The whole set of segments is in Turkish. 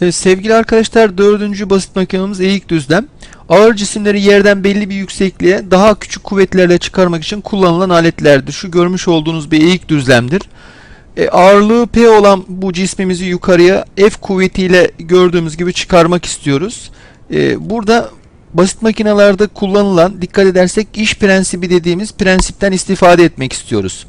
Evet, sevgili arkadaşlar dördüncü basit makinamız eğik düzlem. Ağır cisimleri yerden belli bir yüksekliğe daha küçük kuvvetlerle çıkarmak için kullanılan aletlerdir. Şu görmüş olduğunuz bir eğik düzlemdir. E, ağırlığı P olan bu cismimizi yukarıya F kuvvetiyle gördüğümüz gibi çıkarmak istiyoruz. E, burada basit makinalarda kullanılan dikkat edersek iş prensibi dediğimiz prensipten istifade etmek istiyoruz.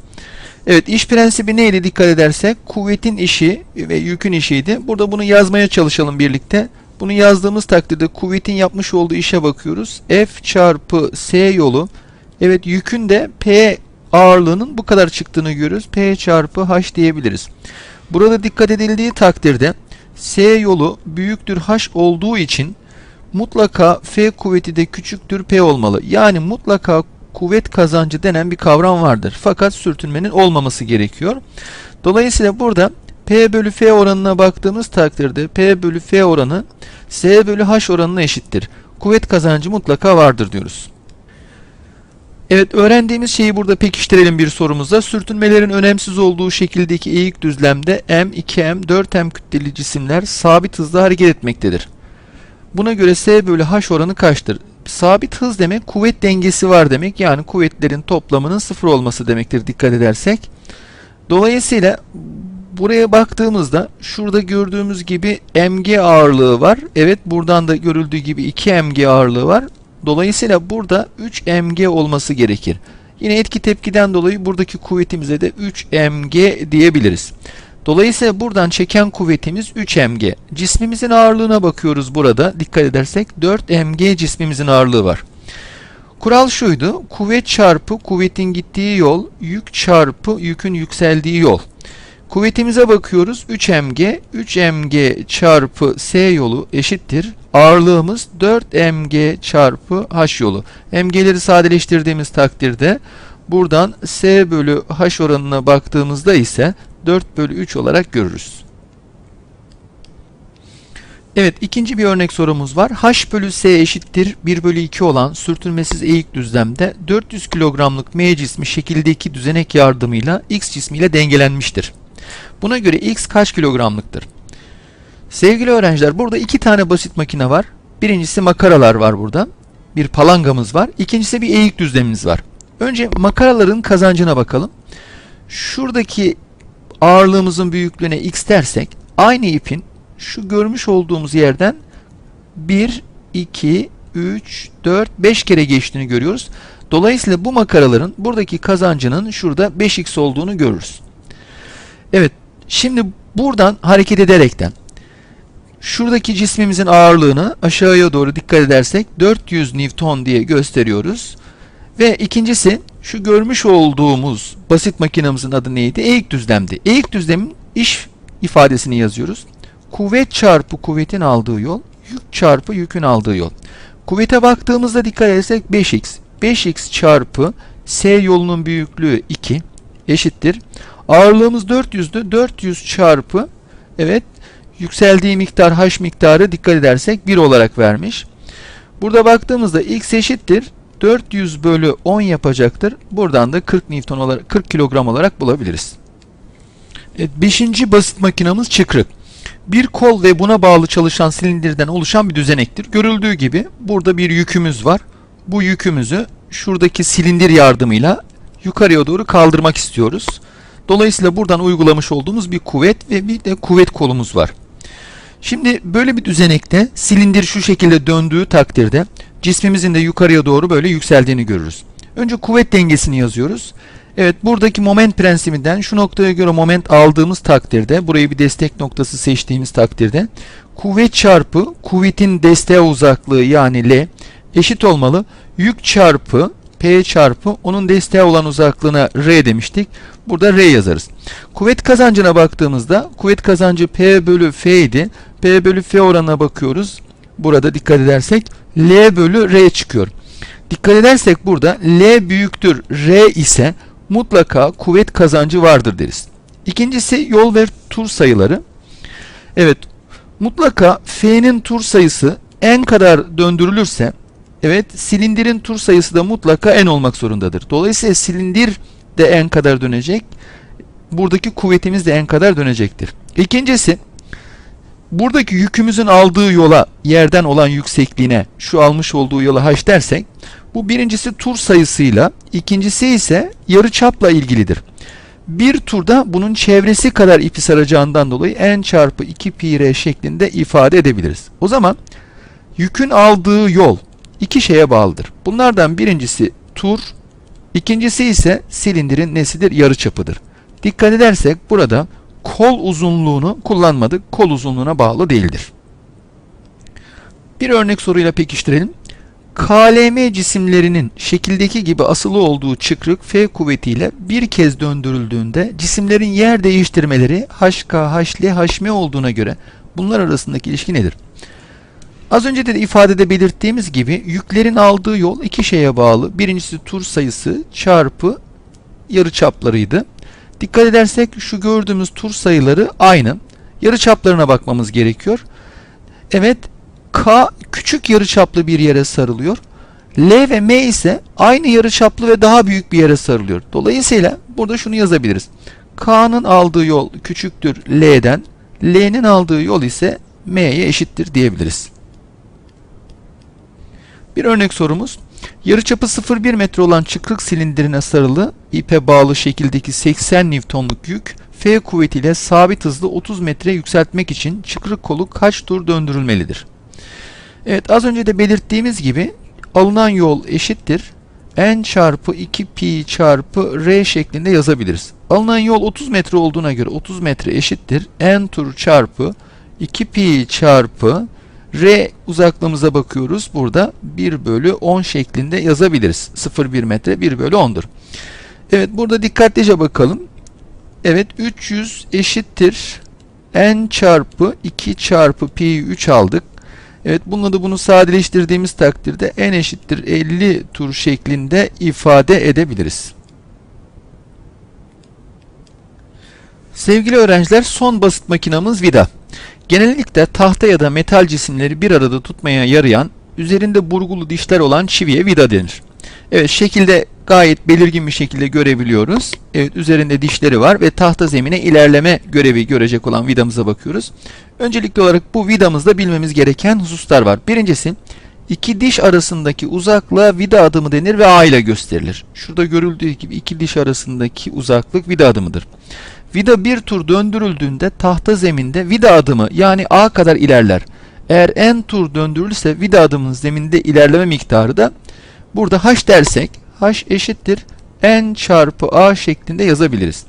Evet iş prensibi neydi dikkat edersek kuvvetin işi ve yükün işiydi. Burada bunu yazmaya çalışalım birlikte. Bunu yazdığımız takdirde kuvvetin yapmış olduğu işe bakıyoruz. F çarpı S yolu. Evet yükün de P ağırlığının bu kadar çıktığını görüyoruz. P çarpı H diyebiliriz. Burada dikkat edildiği takdirde S yolu büyüktür H olduğu için mutlaka F kuvveti de küçüktür P olmalı. Yani mutlaka kuvvet kazancı denen bir kavram vardır. Fakat sürtünmenin olmaması gerekiyor. Dolayısıyla burada P bölü F oranına baktığımız takdirde P bölü F oranı S bölü H oranına eşittir. Kuvvet kazancı mutlaka vardır diyoruz. Evet öğrendiğimiz şeyi burada pekiştirelim bir sorumuzda. Sürtünmelerin önemsiz olduğu şekildeki eğik düzlemde M, 2M, 4M kütleli cisimler sabit hızla hareket etmektedir. Buna göre S bölü H oranı kaçtır? Sabit hız demek kuvvet dengesi var demek. Yani kuvvetlerin toplamının sıfır olması demektir dikkat edersek. Dolayısıyla buraya baktığımızda şurada gördüğümüz gibi mg ağırlığı var. Evet buradan da görüldüğü gibi 2 mg ağırlığı var. Dolayısıyla burada 3 mg olması gerekir. Yine etki tepkiden dolayı buradaki kuvvetimize de 3 mg diyebiliriz. Dolayısıyla buradan çeken kuvvetimiz 3 mg. Cismimizin ağırlığına bakıyoruz burada. Dikkat edersek 4 mg cismimizin ağırlığı var. Kural şuydu. Kuvvet çarpı kuvvetin gittiği yol, yük çarpı yükün yükseldiği yol. Kuvvetimize bakıyoruz. 3 mg, 3 mg çarpı s yolu eşittir. Ağırlığımız 4 mg çarpı h yolu. mg'leri sadeleştirdiğimiz takdirde buradan s bölü h oranına baktığımızda ise 4 bölü 3 olarak görürüz. Evet ikinci bir örnek sorumuz var. H bölü S eşittir 1 bölü 2 olan sürtünmesiz eğik düzlemde 400 kilogramlık M cismi şekildeki düzenek yardımıyla X cismiyle dengelenmiştir. Buna göre X kaç kilogramlıktır? Sevgili öğrenciler burada iki tane basit makine var. Birincisi makaralar var burada. Bir palangamız var. İkincisi bir eğik düzlemimiz var. Önce makaraların kazancına bakalım. Şuradaki ağırlığımızın büyüklüğüne x dersek aynı ipin şu görmüş olduğumuz yerden 1, 2, 3, 4, 5 kere geçtiğini görüyoruz. Dolayısıyla bu makaraların buradaki kazancının şurada 5x olduğunu görürüz. Evet, şimdi buradan hareket ederekten şuradaki cismimizin ağırlığını aşağıya doğru dikkat edersek 400 Newton diye gösteriyoruz. Ve ikincisi şu görmüş olduğumuz basit makinamızın adı neydi? Eğik düzlemdi. Eğik düzlemin iş ifadesini yazıyoruz. Kuvvet çarpı kuvvetin aldığı yol, yük çarpı yükün aldığı yol. Kuvvete baktığımızda dikkat edersek 5x. 5x çarpı s yolunun büyüklüğü 2 eşittir. Ağırlığımız 400'dü. 400 çarpı evet yükseldiği miktar h miktarı dikkat edersek 1 olarak vermiş. Burada baktığımızda x eşittir 400 bölü 10 yapacaktır. Buradan da 40 Newton olarak 40 kilogram olarak bulabiliriz. Evet, beşinci basit makinamız çıkrık. Bir kol ve buna bağlı çalışan silindirden oluşan bir düzenektir. Görüldüğü gibi burada bir yükümüz var. Bu yükümüzü şuradaki silindir yardımıyla yukarıya doğru kaldırmak istiyoruz. Dolayısıyla buradan uygulamış olduğumuz bir kuvvet ve bir de kuvvet kolumuz var. Şimdi böyle bir düzenekte silindir şu şekilde döndüğü takdirde cismimizin de yukarıya doğru böyle yükseldiğini görürüz. Önce kuvvet dengesini yazıyoruz. Evet buradaki moment prensibinden şu noktaya göre moment aldığımız takdirde burayı bir destek noktası seçtiğimiz takdirde kuvvet çarpı kuvvetin desteğe uzaklığı yani L eşit olmalı. Yük çarpı P çarpı onun desteğe olan uzaklığına R demiştik. Burada R yazarız. Kuvvet kazancına baktığımızda kuvvet kazancı P bölü F idi. P bölü F oranına bakıyoruz. Burada dikkat edersek L bölü R çıkıyor. Dikkat edersek burada L büyüktür R ise mutlaka kuvvet kazancı vardır deriz. İkincisi yol ve tur sayıları. Evet mutlaka F'nin tur sayısı n kadar döndürülürse evet silindirin tur sayısı da mutlaka n olmak zorundadır. Dolayısıyla silindir de n kadar dönecek. Buradaki kuvvetimiz de n kadar dönecektir. İkincisi buradaki yükümüzün aldığı yola, yerden olan yüksekliğine, şu almış olduğu yola h dersek, bu birincisi tur sayısıyla, ikincisi ise yarıçapla ilgilidir. Bir turda bunun çevresi kadar ipi saracağından dolayı n çarpı 2 pi r şeklinde ifade edebiliriz. O zaman yükün aldığı yol iki şeye bağlıdır. Bunlardan birincisi tur, ikincisi ise silindirin nesidir? Yarıçapıdır. Dikkat edersek burada kol uzunluğunu kullanmadık. Kol uzunluğuna bağlı değildir. Bir örnek soruyla pekiştirelim. KLM cisimlerinin şekildeki gibi asılı olduğu çıkrık F kuvvetiyle bir kez döndürüldüğünde cisimlerin yer değiştirmeleri HK, HL, HM olduğuna göre bunlar arasındaki ilişki nedir? Az önce de ifadede belirttiğimiz gibi yüklerin aldığı yol iki şeye bağlı. Birincisi tur sayısı çarpı yarıçaplarıydı. Dikkat edersek şu gördüğümüz tur sayıları aynı. Yarıçaplarına bakmamız gerekiyor. Evet K küçük yarıçaplı bir yere sarılıyor. L ve M ise aynı yarıçaplı ve daha büyük bir yere sarılıyor. Dolayısıyla burada şunu yazabiliriz. K'nın aldığı yol küçüktür L'den, L'nin aldığı yol ise M'ye eşittir diyebiliriz. Bir örnek sorumuz. Yarıçapı 0,1 metre olan çıkrık silindirine sarılı ipe bağlı şekildeki 80 Newton'luk yük F kuvvetiyle sabit hızlı 30 metre yükseltmek için çıkrık kolu kaç tur döndürülmelidir? Evet az önce de belirttiğimiz gibi alınan yol eşittir. N çarpı 2 pi çarpı R şeklinde yazabiliriz. Alınan yol 30 metre olduğuna göre 30 metre eşittir. N tur çarpı 2 pi çarpı R uzaklığımıza bakıyoruz. Burada 1 bölü 10 şeklinde yazabiliriz. 0,1 metre 1 bölü 10'dur. Evet burada dikkatlice bakalım. Evet 300 eşittir. N çarpı 2 çarpı pi 3 aldık. Evet bununla da bunu sadeleştirdiğimiz takdirde n eşittir 50 tur şeklinde ifade edebiliriz. Sevgili öğrenciler son basit makinamız vida. Genellikle tahta ya da metal cisimleri bir arada tutmaya yarayan, üzerinde burgulu dişler olan çiviye vida denir. Evet şekilde gayet belirgin bir şekilde görebiliyoruz. Evet üzerinde dişleri var ve tahta zemine ilerleme görevi görecek olan vidamıza bakıyoruz. Öncelikli olarak bu vidamızda bilmemiz gereken hususlar var. Birincisi iki diş arasındaki uzaklığa vida adımı denir ve A ile gösterilir. Şurada görüldüğü gibi iki diş arasındaki uzaklık vida adımıdır. Vida bir tur döndürüldüğünde tahta zeminde vida adımı yani A kadar ilerler. Eğer n tur döndürülürse vida adımının zeminde ilerleme miktarı da burada h dersek h eşittir n çarpı a şeklinde yazabiliriz.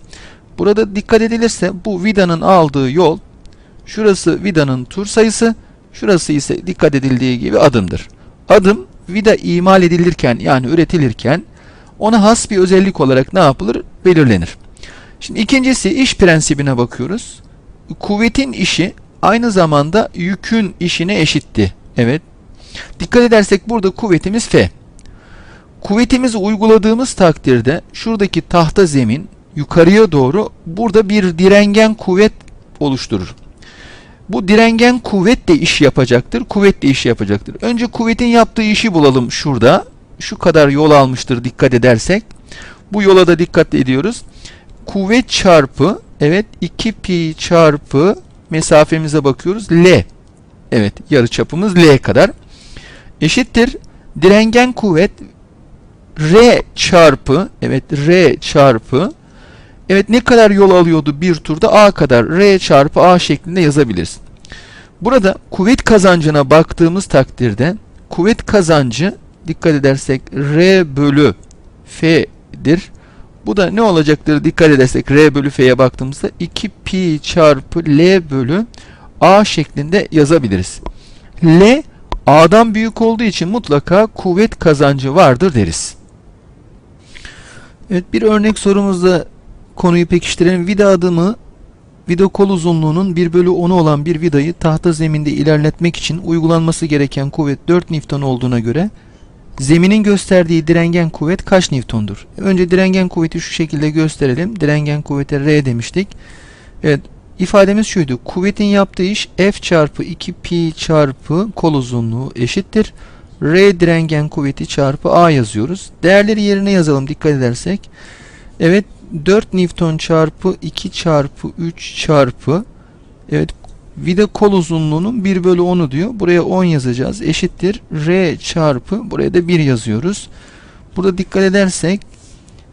Burada dikkat edilirse bu vidanın aldığı yol şurası vidanın tur sayısı şurası ise dikkat edildiği gibi adımdır. Adım vida imal edilirken yani üretilirken ona has bir özellik olarak ne yapılır? Belirlenir. Şimdi ikincisi iş prensibine bakıyoruz. Kuvvetin işi aynı zamanda yükün işine eşitti. Evet. Dikkat edersek burada kuvvetimiz F. Kuvvetimizi uyguladığımız takdirde şuradaki tahta zemin yukarıya doğru burada bir direngen kuvvet oluşturur. Bu direngen kuvvet de iş yapacaktır. Kuvvet de iş yapacaktır. Önce kuvvetin yaptığı işi bulalım şurada. Şu kadar yol almıştır dikkat edersek. Bu yola da dikkat ediyoruz. Kuvvet çarpı evet 2 pi çarpı mesafemize bakıyoruz. L. Evet yarıçapımız L kadar. Eşittir. Direngen kuvvet R çarpı evet R çarpı evet ne kadar yol alıyordu bir turda A kadar R çarpı A şeklinde yazabiliriz. Burada kuvvet kazancına baktığımız takdirde kuvvet kazancı dikkat edersek R bölü F'dir. Bu da ne olacaktır dikkat edersek R bölü F'ye baktığımızda 2 pi çarpı L bölü A şeklinde yazabiliriz. L A'dan büyük olduğu için mutlaka kuvvet kazancı vardır deriz. Evet bir örnek sorumuzda konuyu pekiştirelim. Vida adımı vida kol uzunluğunun 1 bölü 10'u olan bir vidayı tahta zeminde ilerletmek için uygulanması gereken kuvvet 4 Newton olduğuna göre zeminin gösterdiği direngen kuvvet kaç Newton'dur? Önce direngen kuvveti şu şekilde gösterelim. Direngen kuvvete R demiştik. Evet ifademiz şuydu. Kuvvetin yaptığı iş F çarpı 2 pi çarpı kol uzunluğu eşittir. R direngen kuvveti çarpı A yazıyoruz. Değerleri yerine yazalım dikkat edersek. Evet 4 Newton çarpı 2 çarpı 3 çarpı evet Vida kol uzunluğunun 1 bölü 10'u diyor. Buraya 10 yazacağız. Eşittir. R çarpı. Buraya da 1 yazıyoruz. Burada dikkat edersek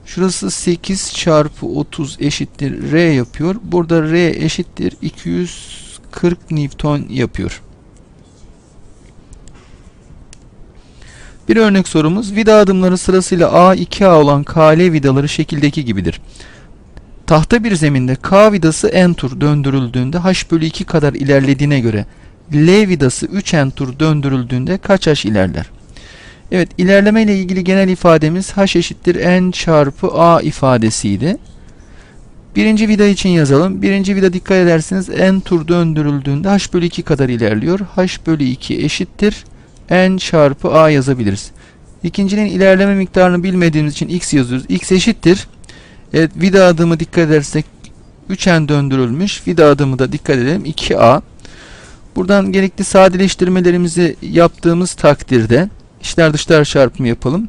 şurası 8 çarpı 30 eşittir R yapıyor. Burada R eşittir 240 Newton yapıyor. Bir örnek sorumuz. Vida adımları sırasıyla A, 2A olan KL vidaları şekildeki gibidir. Tahta bir zeminde K vidası n tur döndürüldüğünde h bölü 2 kadar ilerlediğine göre L vidası 3 n tur döndürüldüğünde kaç h ilerler? Evet ilerleme ile ilgili genel ifademiz h eşittir n çarpı a ifadesiydi. Birinci vida için yazalım. Birinci vida dikkat ederseniz n tur döndürüldüğünde h bölü 2 kadar ilerliyor. h bölü 2 eşittir n çarpı a yazabiliriz. İkincinin ilerleme miktarını bilmediğimiz için x yazıyoruz. x eşittir. Evet vida adımı dikkat edersek 3n döndürülmüş. Vida adımı da dikkat edelim 2a. Buradan gerekli sadeleştirmelerimizi yaptığımız takdirde içler dışlar çarpımı yapalım.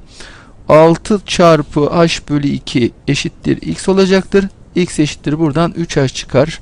6 çarpı h bölü 2 eşittir x olacaktır. x eşittir buradan 3h çıkar.